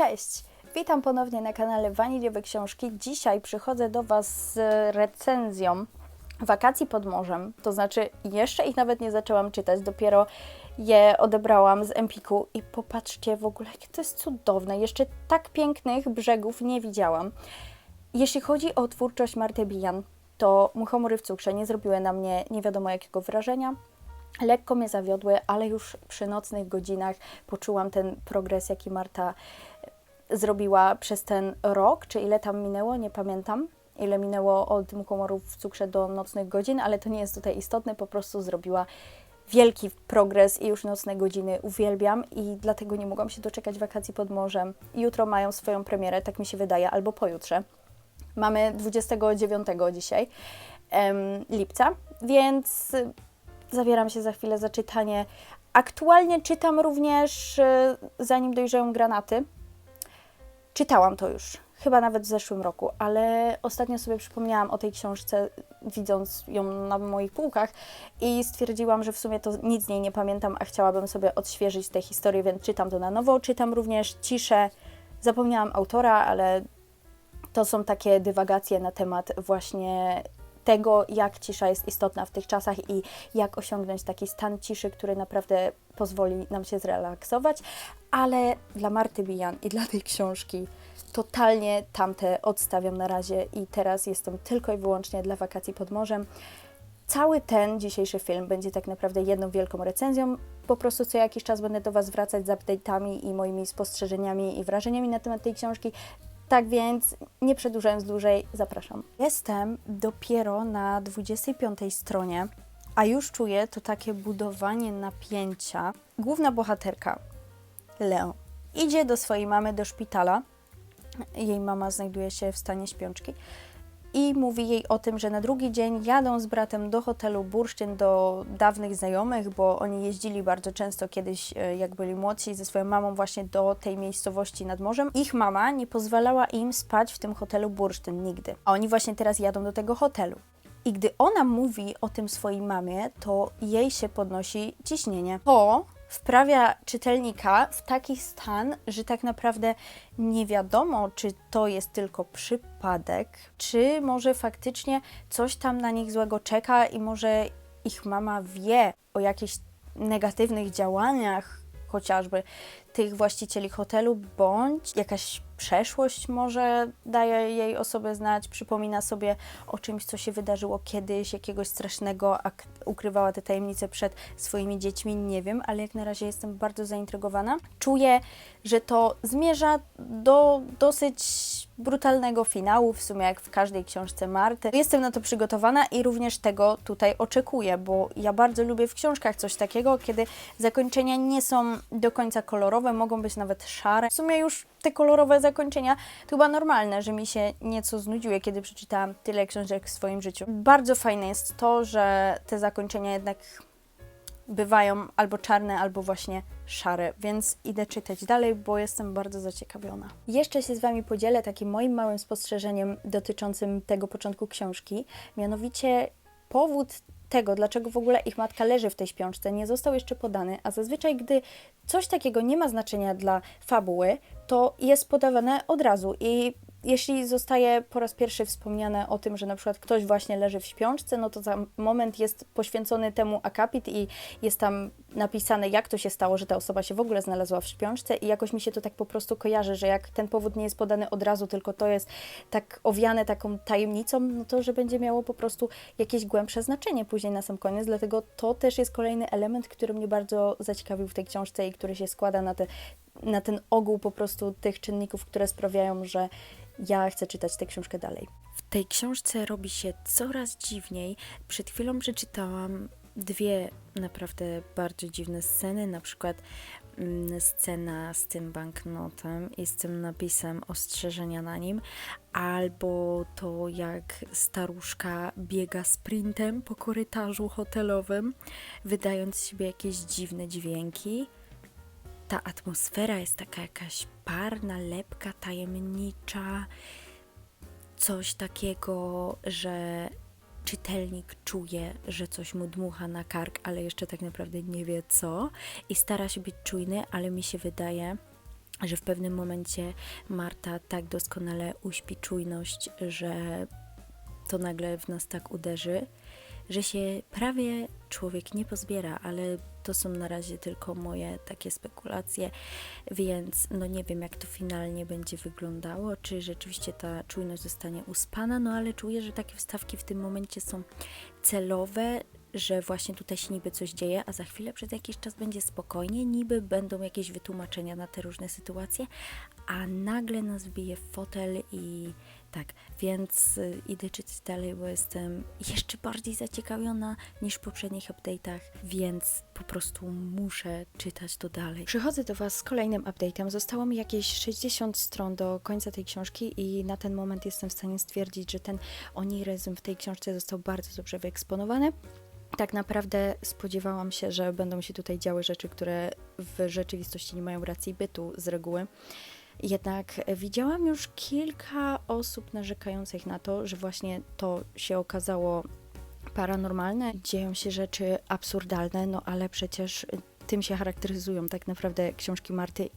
Cześć! Witam ponownie na kanale Waniliowe Książki. Dzisiaj przychodzę do Was z recenzją Wakacji pod morzem. To znaczy, jeszcze ich nawet nie zaczęłam czytać, dopiero je odebrałam z Empiku i popatrzcie w ogóle, jakie to jest cudowne. Jeszcze tak pięknych brzegów nie widziałam. Jeśli chodzi o twórczość Marty Bijan, to Muchomory w cukrze nie zrobiły na mnie nie wiadomo jakiego wrażenia. Lekko mnie zawiodły, ale już przy nocnych godzinach poczułam ten progres, jaki Marta zrobiła przez ten rok, czy ile tam minęło, nie pamiętam, ile minęło od Muchomorów w cukrze do nocnych godzin, ale to nie jest tutaj istotne, po prostu zrobiła wielki progres i już nocne godziny uwielbiam i dlatego nie mogłam się doczekać wakacji pod morzem. Jutro mają swoją premierę, tak mi się wydaje, albo pojutrze. Mamy 29 dzisiaj em, lipca, więc zabieram się za chwilę za czytanie. Aktualnie czytam również e, Zanim dojrzeją granaty. Czytałam to już, chyba nawet w zeszłym roku, ale ostatnio sobie przypomniałam o tej książce, widząc ją na moich półkach i stwierdziłam, że w sumie to nic z niej nie pamiętam, a chciałabym sobie odświeżyć tę historię, więc czytam to na nowo. Czytam również Ciszę. Zapomniałam autora, ale to są takie dywagacje na temat właśnie tego, jak cisza jest istotna w tych czasach i jak osiągnąć taki stan ciszy, który naprawdę pozwoli nam się zrelaksować. Ale dla Marty Bijan i dla tej książki totalnie tamte odstawiam na razie i teraz jestem tylko i wyłącznie dla wakacji pod morzem. Cały ten dzisiejszy film będzie tak naprawdę jedną wielką recenzją. Po prostu co jakiś czas będę do Was wracać z update'ami i moimi spostrzeżeniami i wrażeniami na temat tej książki. Tak więc, nie przedłużając dłużej, zapraszam. Jestem dopiero na 25 stronie, a już czuję to takie budowanie napięcia. Główna bohaterka, Leo, idzie do swojej mamy do szpitala. Jej mama znajduje się w stanie śpiączki i mówi jej o tym, że na drugi dzień jadą z bratem do hotelu Bursztyn do dawnych znajomych, bo oni jeździli bardzo często kiedyś, e, jak byli młodsi, ze swoją mamą właśnie do tej miejscowości nad morzem. Ich mama nie pozwalała im spać w tym hotelu Bursztyn nigdy, a oni właśnie teraz jadą do tego hotelu. I gdy ona mówi o tym swojej mamie, to jej się podnosi ciśnienie. To wprawia czytelnika w taki stan, że tak naprawdę nie wiadomo, czy to jest tylko przypadek, czy może faktycznie coś tam na nich złego czeka i może ich mama wie o jakichś negatywnych działaniach, chociażby tych właścicieli hotelu, bądź jakaś przeszłość może daje jej o sobie znać, przypomina sobie o czymś, co się wydarzyło kiedyś, jakiegoś strasznego, a ukrywała te tajemnice przed swoimi dziećmi, nie wiem, ale jak na razie jestem bardzo zaintrygowana. Czuję, że to zmierza do dosyć brutalnego finału, w sumie jak w każdej książce Marty. Jestem na to przygotowana i również tego tutaj oczekuję, bo ja bardzo lubię w książkach coś takiego, kiedy zakończenia nie są do końca kolorowe, mogą być nawet szare. W sumie już te kolorowe zakończenia to chyba normalne, że mi się nieco znudziły, kiedy przeczytałam tyle książek w swoim życiu. Bardzo fajne jest to, że te zakończenia jednak bywają albo czarne, albo właśnie szare, więc idę czytać dalej, bo jestem bardzo zaciekawiona. Jeszcze się z Wami podzielę takim moim małym spostrzeżeniem dotyczącym tego początku książki, mianowicie powód tego, dlaczego w ogóle ich matka leży w tej śpiączce, nie został jeszcze podany, a zazwyczaj, gdy coś takiego nie ma znaczenia dla fabuły, to jest podawane od razu. I jeśli zostaje po raz pierwszy wspomniane o tym, że na przykład ktoś właśnie leży w śpiączce, no to za moment jest poświęcony temu akapit i jest tam napisane, jak to się stało, że ta osoba się w ogóle znalazła w śpiączce i jakoś mi się to tak po prostu kojarzy, że jak ten powód nie jest podany od razu, tylko to jest tak owiane taką tajemnicą, no to, że będzie miało po prostu jakieś głębsze znaczenie później na sam koniec, dlatego to też jest kolejny element, który mnie bardzo zaciekawił w tej książce i który się składa na, te, na ten ogół po prostu tych czynników, które sprawiają, że ja chcę czytać tę książkę dalej. W tej książce robi się coraz dziwniej. Przed chwilą przeczytałam dwie naprawdę bardzo dziwne sceny, na przykład mm, scena z tym banknotem i z tym napisem ostrzeżenia na nim, albo to jak staruszka biega sprintem po korytarzu hotelowym, wydając z siebie jakieś dziwne dźwięki ta atmosfera jest taka jakaś parna, lepka, tajemnicza. Coś takiego, że czytelnik czuje, że coś mu dmucha na kark, ale jeszcze tak naprawdę nie wie co i stara się być czujny, ale mi się wydaje, że w pewnym momencie Marta tak doskonale uśpi czujność, że to nagle w nas tak uderzy, że się prawie człowiek nie pozbiera, ale to są na razie tylko moje takie spekulacje, więc no nie wiem jak to finalnie będzie wyglądało, czy rzeczywiście ta czujność zostanie uspana, no ale czuję, że takie wstawki w tym momencie są celowe, że właśnie tutaj się niby coś dzieje, a za chwilę przez jakiś czas będzie spokojnie, niby będą jakieś wytłumaczenia na te różne sytuacje, a nagle nas wbije w fotel i tak, więc y, idę czytać dalej, bo jestem jeszcze bardziej zaciekawiona niż w poprzednich update'ach, więc po prostu muszę czytać to dalej. Przychodzę do Was z kolejnym update'em. Zostało mi jakieś 60 stron do końca tej książki i na ten moment jestem w stanie stwierdzić, że ten oniryzm w tej książce został bardzo dobrze wyeksponowany. Tak naprawdę spodziewałam się, że będą się tutaj działy rzeczy, które w rzeczywistości nie mają racji bytu z reguły. Jednak widziałam już kilka osób narzekających na to, że właśnie to się okazało paranormalne, dzieją się rzeczy absurdalne, no ale przecież tym się charakteryzują tak naprawdę książki Marty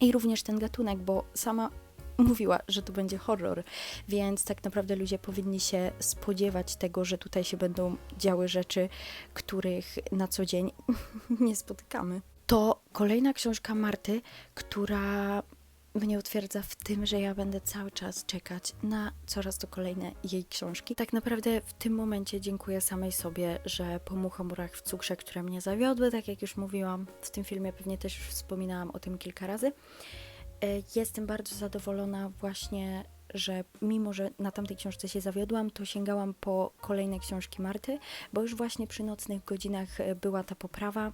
i również ten gatunek, bo sama mówiła, że to będzie horror, więc tak naprawdę ludzie powinni się spodziewać tego, że tutaj się będą działy rzeczy, których na co dzień nie spotykamy. To kolejna książka Marty, która mnie utwierdza w tym, że ja będę cały czas czekać na coraz to kolejne jej książki. Tak naprawdę w tym momencie dziękuję samej sobie, że po muchomorach w cukrze, które mnie zawiodły, tak jak już mówiłam w tym filmie, pewnie też już wspominałam o tym kilka razy. E, Jestem bardzo zadowolona właśnie, że mimo, że na tamtej książce się zawiodłam, to sięgałam po kolejne książki Marty, bo już właśnie przy nocnych godzinach e, była ta poprawa.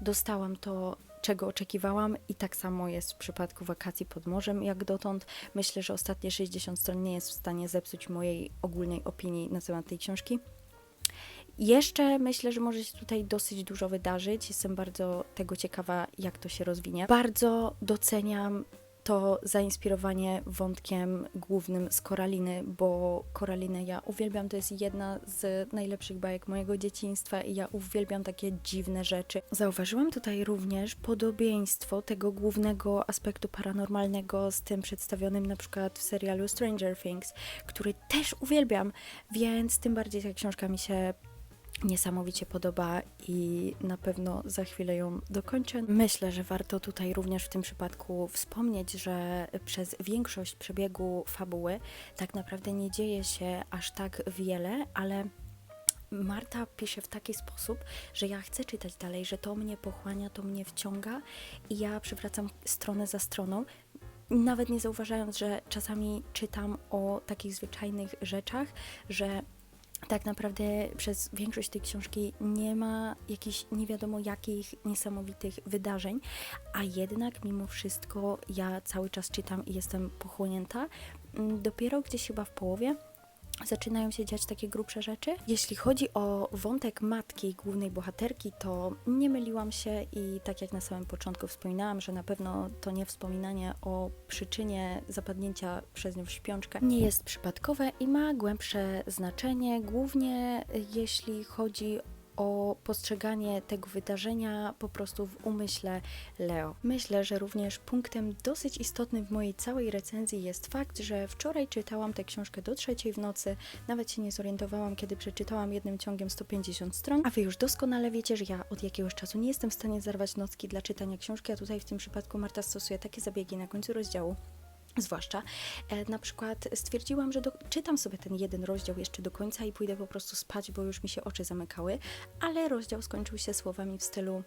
Dostałam to, czego oczekiwałam i tak samo jest w przypadku wakacji pod morzem jak dotąd. Myślę, że ostatnie 60 stron nie jest w stanie zepsuć mojej ogólnej opinii na temat tej książki. Jeszcze myślę, że może się tutaj dosyć dużo wydarzyć. Jestem bardzo tego ciekawa, jak to się rozwinie. Bardzo doceniam to zainspirowanie wątkiem głównym z Koraliny, bo Koralinę ja uwielbiam, to jest jedna z najlepszych bajek mojego dzieciństwa i ja uwielbiam takie dziwne rzeczy. Zauważyłam tutaj również podobieństwo tego głównego aspektu paranormalnego z tym przedstawionym na przykład w serialu Stranger Things, który też uwielbiam, więc tym bardziej ta książka mi się niesamowicie podoba i na pewno za chwilę ją dokończę. Myślę, że warto tutaj również w tym przypadku wspomnieć, że przez większość przebiegu fabuły tak naprawdę nie dzieje się aż tak wiele, ale Marta pisze w taki sposób, że ja chcę czytać dalej, że to mnie pochłania, to mnie wciąga i ja przywracam stronę za stroną, nawet nie zauważając, że czasami czytam o takich zwyczajnych rzeczach, że tak naprawdę przez większość tej książki nie ma jakichś nie wiadomo jakich niesamowitych wydarzeń, a jednak mimo wszystko ja cały czas czytam i jestem pochłonięta. Mm, Dopiero gdzieś chyba w połowie zaczynają się dziać takie grubsze rzeczy. Jeśli chodzi o wątek matki głównej bohaterki, to nie myliłam się i tak jak na samym początku wspominałam, że na pewno to nie wspominanie o przyczynie zapadnięcia przez nią w śpiączkę nie jest przypadkowe i ma głębsze znaczenie, głównie jeśli chodzi o postrzeganie tego wydarzenia po prostu w umyśle Leo. Myślę, że również punktem dosyć istotnym w mojej całej recenzji jest fakt, że wczoraj czytałam tę książkę do trzeciej w nocy, nawet się nie zorientowałam, kiedy przeczytałam jednym ciągiem 150 stron, a wy już doskonale wiecie, że ja od jakiegoś czasu nie jestem w stanie zerwać nocki dla czytania książki, a tutaj w tym przypadku Marta stosuje takie zabiegi na końcu rozdziału, Zwłaszcza e, na przykład stwierdziłam, że do, czytam sobie ten jeden rozdział jeszcze do końca i pójdę po prostu spać, bo już mi się oczy zamykały, ale rozdział skończył się słowami w stylu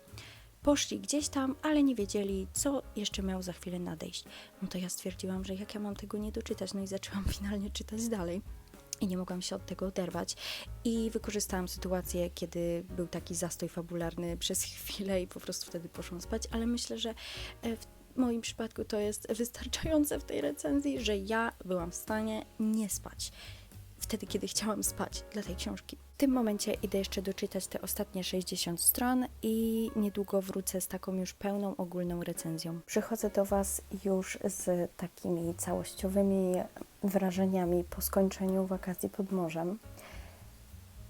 poszli gdzieś tam, ale nie wiedzieli, co jeszcze miał za chwilę nadejść. No to ja stwierdziłam, że jak ja mam tego nie doczytać, no i zaczęłam finalnie czytać dalej. I nie mogłam się od tego oderwać. I wykorzystałam sytuację, kiedy był taki zastój fabularny przez chwilę i po prostu wtedy poszłam spać, ale myślę, że e, w moim przypadku to jest wystarczające w tej recenzji, że ja byłam w stanie nie spać wtedy, kiedy chciałam spać dla tej książki. W tym momencie idę jeszcze doczytać te ostatnie 60 stron i niedługo wrócę z taką już pełną ogólną recenzją. Przychodzę do Was już z takimi całościowymi wrażeniami po skończeniu wakacji pod morzem.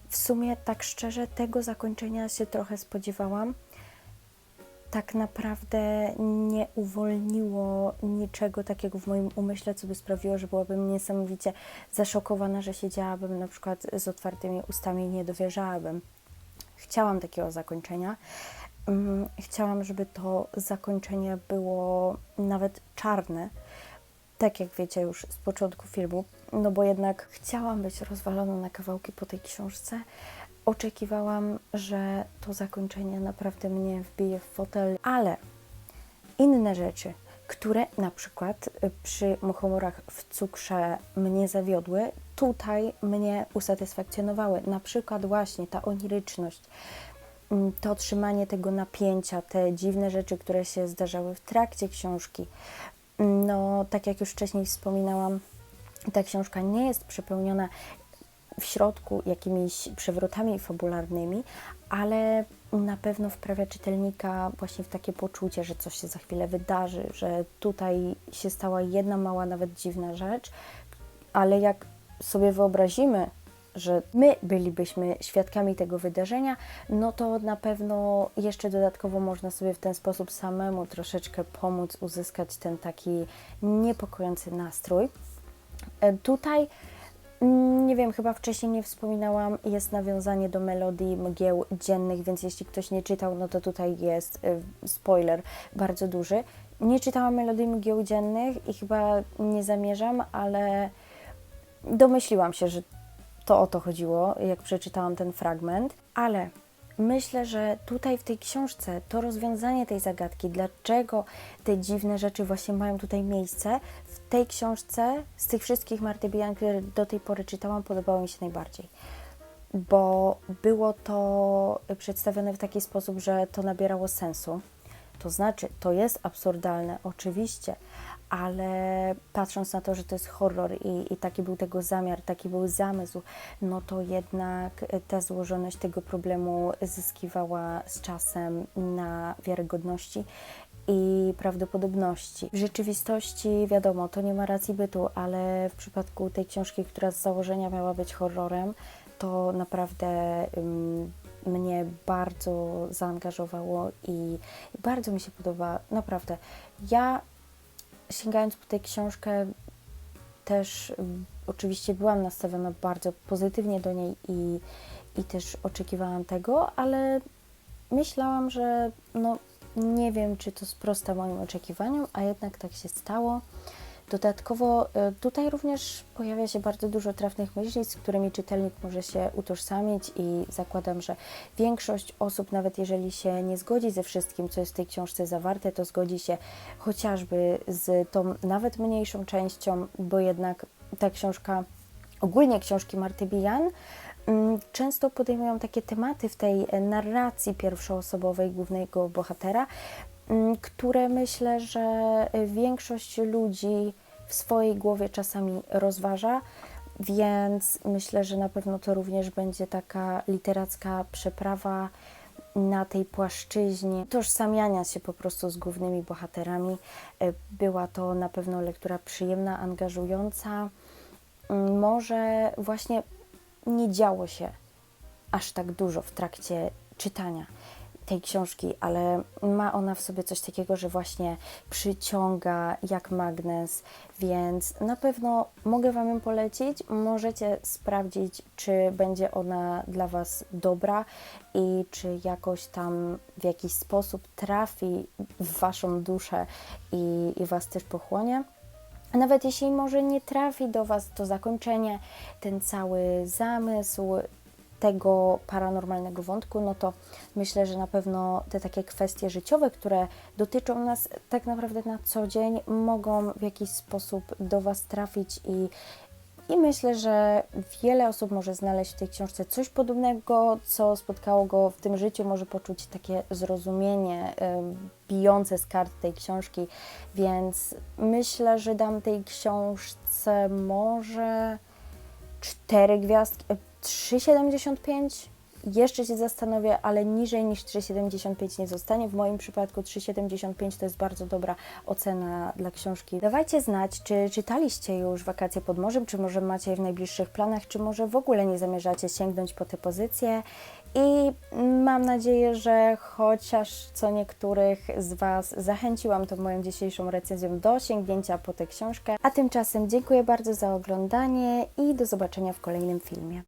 W sumie, tak szczerze, tego zakończenia się trochę spodziewałam tak naprawdę nie uwolniło niczego takiego w moim umyśle, co by sprawiło, że byłabym niesamowicie zaszokowana, że siedziałabym na przykład z otwartymi ustami i nie dowierzałabym. Chciałam takiego zakończenia. Mm, Chciałam, żeby to zakończenie było nawet czarne, tak jak wiecie już z początku filmu, no bo jednak chciałam być rozwaloną na kawałki po tej książce. Oczekiwałam, że to zakończenie naprawdę mnie wbije w fotel, ale inne rzeczy, które na przykład y, przy muchomorach w cukrze mnie zawiodły, tutaj mnie usatysfakcjonowały. Na przykład właśnie ta oniryczność, mm, to trzymanie tego napięcia, te dziwne rzeczy, które się zdarzały w trakcie książki. No, tak jak już wcześniej wspominałam, ta książka nie jest przepełniona w środku jakimiś przewrotami fabularnymi, ale na pewno wprawia czytelnika właśnie w takie poczucie, że coś się za chwilę wydarzy, że tutaj się stała jedna mała, nawet dziwna rzecz, ale jak sobie wyobrazimy, że my bylibyśmy świadkami tego wydarzenia, no to na pewno jeszcze dodatkowo można sobie w ten sposób samemu troszeczkę pomóc uzyskać ten taki niepokojący nastrój. E, Tutaj, nie wiem, chyba wcześniej nie wspominałam, jest nawiązanie do melodii mgieł dziennych, więc jeśli ktoś nie czytał, no to tutaj jest y, spoiler bardzo duży. Nie czytałam melodii mgieł dziennych i chyba nie zamierzam, ale domyśliłam się, że to o to chodziło, jak przeczytałam ten fragment, ale myślę, że tutaj w tej książce to rozwiązanie tej zagadki, dlaczego te dziwne rzeczy właśnie mają tutaj miejsce, tej książce z tych wszystkich Marty które do tej pory czytałam, podobało mi się najbardziej. Bo było to przedstawione w taki sposób, że to nabierało sensu. To znaczy, to jest absurdalne, oczywiście, ale patrząc na to, że to jest horror i, i taki był tego zamiar, taki był zamysł, no to jednak ta złożoność tego problemu zyskiwała z czasem na wiarygodności i prawdopodobności. W rzeczywistości, wiadomo, to nie ma racji bytu, ale w przypadku tej książki, która z założenia miała być horrorem, to naprawdę ym, mnie bardzo zaangażowało i, bardzo mi się podoba. Naprawdę. Ja sięgając po tę książkę, też ym, oczywiście byłam nastawiona bardzo pozytywnie do niej i, i też oczekiwałam tego, ale myślałam, że no, nie wiem, czy to sprosta moim oczekiwaniom, a jednak tak się stało. Dodatkowo y, tutaj również pojawia się bardzo dużo trafnych myśli, z którymi czytelnik może się utożsamić i zakładam, że większość osób, nawet jeżeli się nie zgodzi ze wszystkim, co jest w tej książce zawarte, to zgodzi się chociażby z tą nawet mniejszą częścią, bo jednak ta książka, ogólnie książki Marty Bijan, często podejmują takie tematy w tej narracji pierwszoosobowej głównego bohatera, mm, które myślę, że większość ludzi w swojej głowie czasami rozważa, więc myślę, że na pewno to również będzie taka literacka przeprawa na tej płaszczyźnie tożsamiania się po prostu z głównymi bohaterami. E, Była to na pewno lektura przyjemna, angażująca. Mm, Może właśnie nie działo się aż tak dużo w trakcie czytania tej książki, ale ma ona w sobie coś takiego, że właśnie przyciąga jak magnes, więc na pewno mogę Wam ją polecić. Możecie sprawdzić, czy będzie ona dla Was dobra i czy jakoś tam w jakiś sposób trafi w Waszą duszę i, i Was też pochłonie. A Nawet jeśli może nie trafi do Was to zakończenie, ten cały zamysł tego paranormalnego wątku, no to myślę, że na pewno te takie kwestie życiowe, które dotyczą nas tak naprawdę na co dzień, mogą w jakiś sposób do Was trafić i, i myślę, że wiele osób może znaleźć w tej książce coś podobnego, co spotkało go w tym życiu, może poczuć takie zrozumienie bijące z kart tej książki, więc myślę, że dam tej książce może cztery gwiazdki, e, 3,75. Jeszcze się zastanowię, ale niżej niż 3,75 nie zostanie. W moim przypadku 3,75 to jest bardzo dobra ocena dla książki. Dawajcie znać, czy czytaliście już Wakacje pod morzem, czy może macie je w najbliższych planach, czy może w ogóle nie zamierzacie sięgnąć po te pozycje I mam nadzieję, że chociaż co niektórych z Was zachęciłam tą moją dzisiejszą recenzją do sięgnięcia po tę książkę. A tymczasem dziękuję bardzo za oglądanie i do zobaczenia w kolejnym filmie.